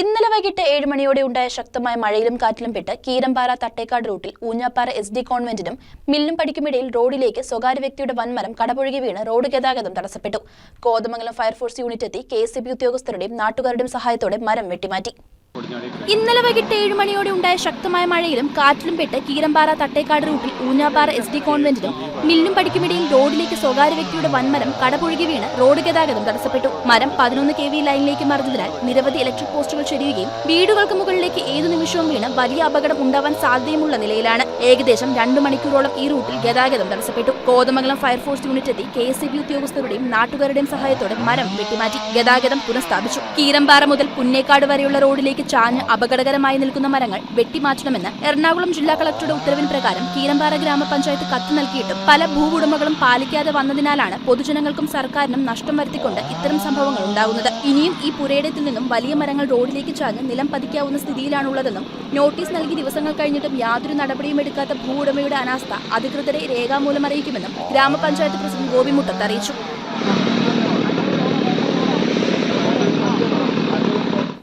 ഇന്നലെ വൈകിട്ട് ഏഴ് മണിയോടെ ഉണ്ടായ ശക്തമായ മഴയിലും കാറ്റിലും പെട്ട് കീരമ്പാറ തട്ടേക്കാട് റൂട്ടിൽ ഊഞ്ഞാപ്പാറ എസ് ഡി കോൺവെന്റിനും മില്ലും പടിക്കുമിടയിൽ റോഡിലേക്ക് സ്വകാര്യ വ്യക്തിയുടെ വൻമരം കടപുഴകി വീണ് റോഡ് ഗതാഗതം തടസ്സപ്പെട്ടു. കോതമംഗലം ഫയർഫോഴ്സ് യൂണിറ്റ് എത്തി കെ ഉദ്യോഗസ്ഥരുടെയും നാട്ടുകാരുടെയും സഹായത്തോടെ മരം വെട്ടിമാറ്റി. ഇന്നലെ വൈകിട്ട് ഏഴ് മണിയോടെ ഉണ്ടായ ശക്തമായ മഴയിലും കാറ്റിലും പെട്ട് കീരമ്പാറ തട്ടേക്കാട് റൂട്ടിൽ ഊഞ്ഞാപ്പാറ എസ് ഡി കോൺവെന്റിനും മില്ലും പടിക്കുമിടയിൽ റോഡിലേക്ക് സ്വകാര്യ വ്യക്തിയുടെ വൻമരം കടപുഴുകി വീണ് റോഡ് ഗതാഗതം തടസ്സപ്പെട്ടു. മരം പതിനൊന്ന് കെ വി ലൈനിലേക്ക് മറിഞ്ഞതിനാൽ നിരവധി ഇലക്ട്രിക് പോസ്റ്റുകൾ ചെരിയുകയും വീടുകൾക്ക് മുകളിലേക്ക് ഏതു നിമിഷവും വീണ് വലിയ അപകടം ഉണ്ടാവാൻ സാധ്യതയുമുള്ള നിലയിലാണ്. ഏകദേശം രണ്ടു മണിക്കൂറോളം ഈ റൂട്ടിൽ ഗതാഗതം തടസ്സപ്പെട്ടു. കോതമംഗലം ഫയർഫോഴ്സ് യൂണിറ്റ് എത്തി കെ എസ് ഉദ്യോഗസ്ഥരുടെയും നാട്ടുകാരുടെയും സഹായത്തോടെ മരം വെട്ടിമാറ്റി ഗതാഗതം പുനഃസ്ഥാപിച്ചു. കീരമ്പാറ മുതൽ പുന്നേക്കാട് വരെയുള്ള റോഡിലേക്ക് ചാഞ്ഞ് അപകടകരമായി നിൽക്കുന്ന മരങ്ങൾ വെട്ടിമാറ്റണമെന്ന് എറണാകുളം ജില്ലാ കളക്ടറുടെ ഉത്തരവിന് പ്രകാരം കീരമ്പാറ ഗ്രാമപഞ്ചായത്ത് കത്ത് നൽകിയിട്ടും പല ഭൂവുടമകളും പാലിക്കാതെ വന്നതിനാലാണ് പൊതുജനങ്ങൾക്കും സർക്കാരിനും നഷ്ടം വരുത്തിക്കൊണ്ട് ഇത്തരം സംഭവങ്ങൾ ഉണ്ടാകുന്നത് ഇനിയും ഈ പുരയിടത്തിൽ നിന്നും വലിയ മരങ്ങൾ റോഡിലേക്ക് ചാഞ്ഞ് നിലം പതിക്കാവുന്ന സ്ഥിതിയിലാണുള്ളതെന്നും നോട്ടീസ് നൽകി ദിവസങ്ങൾ കഴിഞ്ഞിട്ടും യാതൊരു നടപടിയും എടുക്കാത്ത ഭൂവുടമയുടെ അനാസ്ഥ അധികൃതരെ രേഖാമൂലം അറിയിക്കുമെന്നും ഗ്രാമപഞ്ചായത്ത് പ്രസിഡന്റ് ഗോപി മുട്ടത്ത് അറിയിച്ചു.